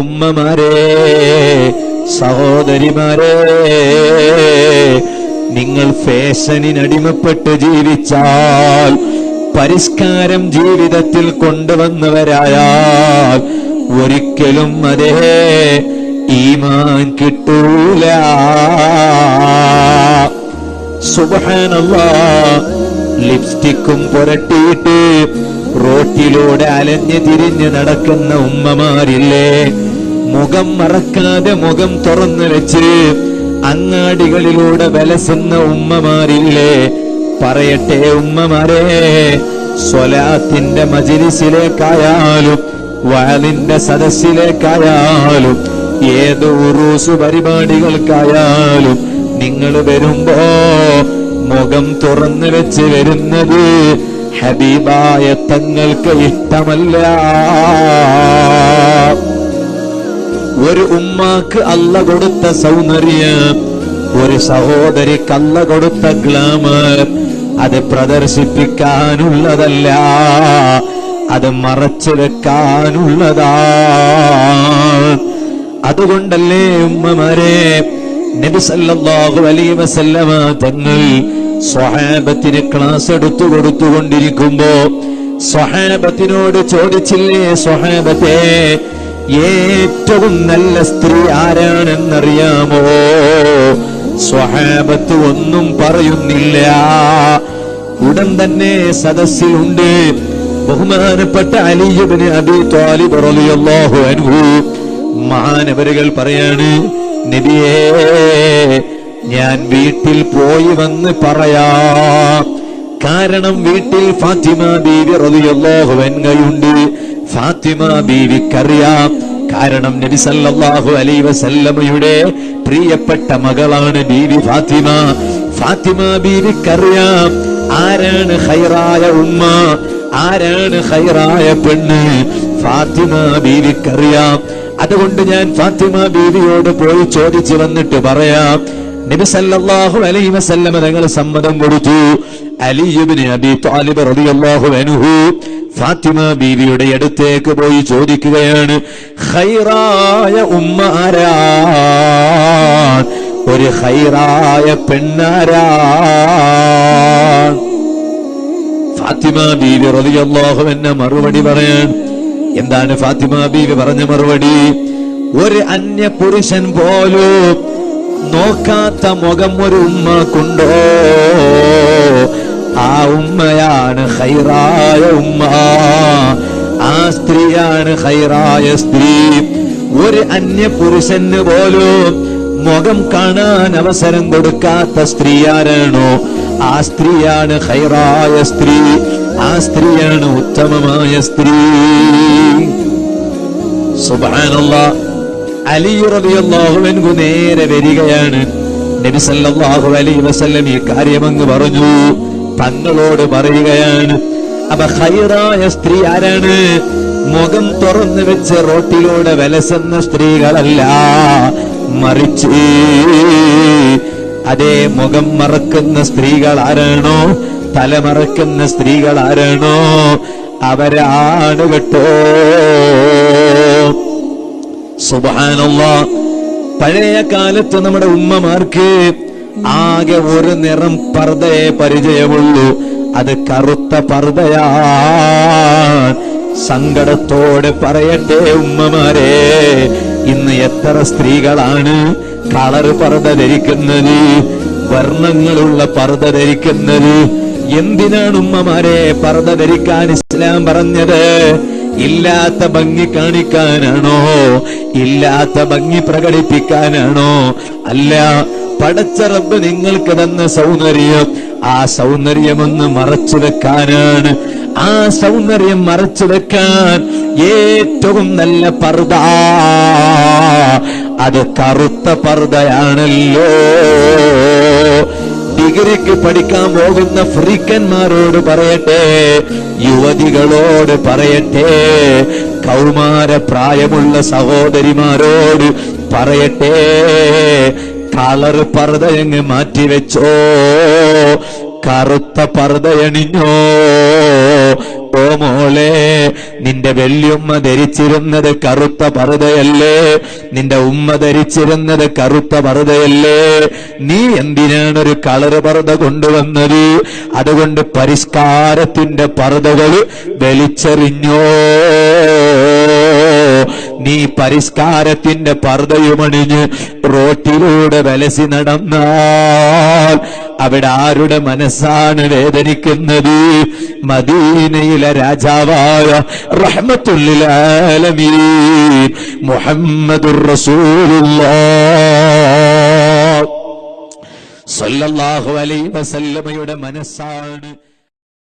ഉമ്മമാരെ സഹോദരിമാരെ നിങ്ങൾ ഫാഷനിനടിമപ്പെട്ട് ജീവിച്ചാൽ പരിഷ്കാരം ജീവിതത്തിൽ കൊണ്ടുവന്നവരായാൽ ഒരിക്കലും അതേ ഈമാൻ കിട്ടൂല. സുബാനല്ല ലിപ്സ്റ്റിക്കും പുരട്ടിയിട്ട് റോട്ടിലൂടെ അലഞ്ഞു തിരിഞ്ഞ് നടക്കുന്ന ഉമ്മമാരില്ലേ? മുഖം മറക്കാതെ മുഖം തുറന്നു വെച്ച് അങ്ങാടികളിലൂടെ വലസുന്ന ഉമ്മമാരില്ലേ? പറയട്ടെ ഉമ്മമാരെ സ്വലാത്തിന്റെ മജിലിസിലേക്കായാലും വയലിന്റെ സദസ്സിലേക്കായാലും ഏത് ഉറൂസ് പരിപാടികൾക്കായാലും നിങ്ങൾ വരുമ്പോ മുഖം തുറന്നു വെച്ച് വരുന്നത് ഹബീബായ തങ്ങൾക്ക് ഇഷ്ടമല്ല. ഒരു ഉമ്മാക്ക് അല്ല കൊടുത്ത സൗന്ദര്യം ഒരു സഹോദരിക്ക് അല്ല കൊടുത്ത ഗ്ലാമർ അത് പ്രദർശിപ്പിക്കാനുള്ളതല്ല അത് മറച്ചു വെക്കാനുള്ളതാ. അതുകൊണ്ടല്ലേ ഉമ്മമാരെ നബി സല്ലല്ലാഹു അലൈഹി വസല്ലമ തങ്ങൾ സ്വഹാബത്തിന് ക്ലാസ് എടുത്തു കൊടുത്തുകൊണ്ടിരിക്കുമ്പോ സ്വഹാബത്തിനോട് ചോദിച്ചില്ലേ സ്വഹാബത്തെ ഏറ്റവും നല്ല സ്ത്രീ ആരാണെന്നറിയാമോ? സ്വഹാബത്ത് ഒന്നും പറയുന്നില്ല. ഉടൻ തന്നെ സദസ്സിലുണ്ട്. ബഹുമാനപ്പെട്ട അലിയബിന് അബി ത്വാലിബ് റളിയല്ലാഹു അൻഹു മഹാനവരുകൾ പറയാണ് നബിയേ ഞാൻ വീട്ടിൽ പോയി വന്ന് പറയാ. കാരണം വീട്ടിൽ ഫാത്തിമ ബീവി റളിയല്ലാഹു അൻഹയുണ്ട്. ഫാത്തിമ ബീവിക്കറിയാം. കാരണം നബി സല്ലല്ലാഹു അലൈഹി വസല്ലമയുടെ പ്രിയപ്പെട്ട മകളാണ് ബീവി ഫാത്തിമ. ഫാത്തിമ ബീവിക്കറിയാം. ആരാണ് ഹൈറായ ഉമ്മ? ആരാണ് ഹൈറായ പെണ്ണ്? ഫാത്തിമ ബീവിക്കറിയാം. അതുകൊണ്ട് ഞാൻ ഫാത്തിമ ബീവിയോട് പോയി ചോദിച്ചു വന്നിട്ട് പറയാം നബി സല്ലല്ലാഹു അലൈഹി വസല്ലമ തങ്ങൾ സമ്മതം കൊടുത്തു. അലി ഇബ്നു അബി താലിബ് റളിയല്ലാഹു അൻഹു ഫാത്തിമ ബീവിയുടെ അടുത്തേക്ക് പോയി ചോദിക്കുകയാണ് ഹൈറായ ഉമ്മ ഒരു ഹൈറായ പെണ്ണാരാ? ഫാത്തിമ ബീവി റളിയല്ലാഹു എന്ന മറുപടി പറയാൻ എന്താണ് ഫാത്തിമ ബീവി പറഞ്ഞ മറുപടി? ഒരു അന്യ പുരുഷൻ പോലും നോക്കാത്ത മുഖം ഒരു ഉമ്മക്കുണ്ടോ ആ ഉമ്മയാണ് ഹൈറായ ഉമ്മ. ആ സ്ത്രീയാണ് ഹൈറായ സ്ത്രീ. ഒരു അന്യ പുരുഷന് പോലും മുഖം കാണാൻ അവസരം കൊടുക്കാത്ത സ്ത്രീ ആരാണോ ആ സ്ത്രീയാണ് ഹൈറായ സ്ത്രീ. ആ സ്ത്രീയാണ് ഉത്തമമായ സ്ത്രീ. സുബ്ഹാനല്ലാ. അലി നേരെ വരികയാണ്. നബി സല്ലല്ലാഹു അലൈഹി വസല്ലം ഈ കാര്യമങ്ങ് പറഞ്ഞു. തങ്ങളോട് പറയുകയാണ് അപ്പൊ ഹൈറായ സ്ത്രീ ആരാണ്? മുഖം തുറന്നു വെച്ച് റോട്ടിലൂടെ വിലസുന്ന സ്ത്രീകളല്ല. മറിച്ച് അതേ മുഖം മറക്കുന്ന സ്ത്രീകൾ ആരാണോ? തലമറക്കുന്ന സ്ത്രീകൾ ആരാണോ? അവരാണ് കേട്ടോ. സുബാനുള്ള പഴയ കാലത്ത് നമ്മുടെ ഉമ്മമാർക്ക് ആകെ ഒരു നിറം പർദയെ പരിചയമുള്ളൂ. അത് കറുത്ത പർദയാ സങ്കടത്തോടെ പറയട്ടെ ഉമ്മമാരെ ഇന്ന് എത്ര സ്ത്രീകളാണ് കളർ പർദ്ദ ധരിക്കുന്നത് വർണങ്ങളുള്ള പർദ്ദ ധരിക്കുന്നത്. എന്തിനാണ് ഉമ്മമാരെ പർദ്ദ ധരിക്കാൻ ഇസ്ലാം പറഞ്ഞത്? ഇല്ലാത്ത ഭംഗി കാണിക്കാനാണോ? ഇല്ലാത്ത ഭംഗി പ്രകടിപ്പിക്കാനാണോ? അല്ല പടച്ച റബ്ബ് നിങ്ങൾക്ക് തന്ന സൗന്ദര്യം. ആ സൗന്ദര്യമൊന്ന് മറച്ചു വെക്കാനാണ്. ആ സൗന്ദര്യം മറച്ചു വെക്കാൻ ഏറ്റവും നല്ല പർദ. അത് കറുത്ത പർദയാണല്ലോ. ഡിഗ്രിക്ക് പഠിക്കാൻ പോകുന്ന ഫ്രീക്കന്മാരോട് പറയട്ടെ യുവതികളോട് പറയട്ടെ കൗമാര പ്രായമുള്ള സഹോദരിമാരോട് പറയട്ടെ. കളർ പർദ്ദയങ്ങ് മാറ്റിവെച്ചോ കറുത്ത പർദയണിഞ്ഞോ ഓ മോളെ നിന്റെ വെള്ളിയുമ്മ ധരിച്ചിരുന്നത് കറുത്ത പറുതയല്ലേ നിന്റെ ഉമ്മ ധരിച്ചിരുന്നത് കറുത്ത പറുതയല്ലേ നീ എന്തിനാണ് ഒരു കളറ് പറുത കൊണ്ടുവന്നത്? അതുകൊണ്ട് പരിഷ്കാരത്തിന്റെ പറുതകൾ വലിച്ചെറിഞ്ഞോ. നീ പരിഷ്കാരത്തിന്റെ പർദ്ദയുമണിഞ്ഞ് റോട്ടിലൂടെ വലസി നടന്നാൽ അവിടെ ആരുടെ മനസ്സാണ് വേദനിക്കുന്നത്? മദീനയിലെ രാജാവായ റഹ്മത്തുല്ലിൽ ആലമീൻ മുഹമ്മദുർ റസൂലുള്ള സല്ലല്ലാഹു അലൈഹി വസല്ലമയുടെ മനസ്സാണ്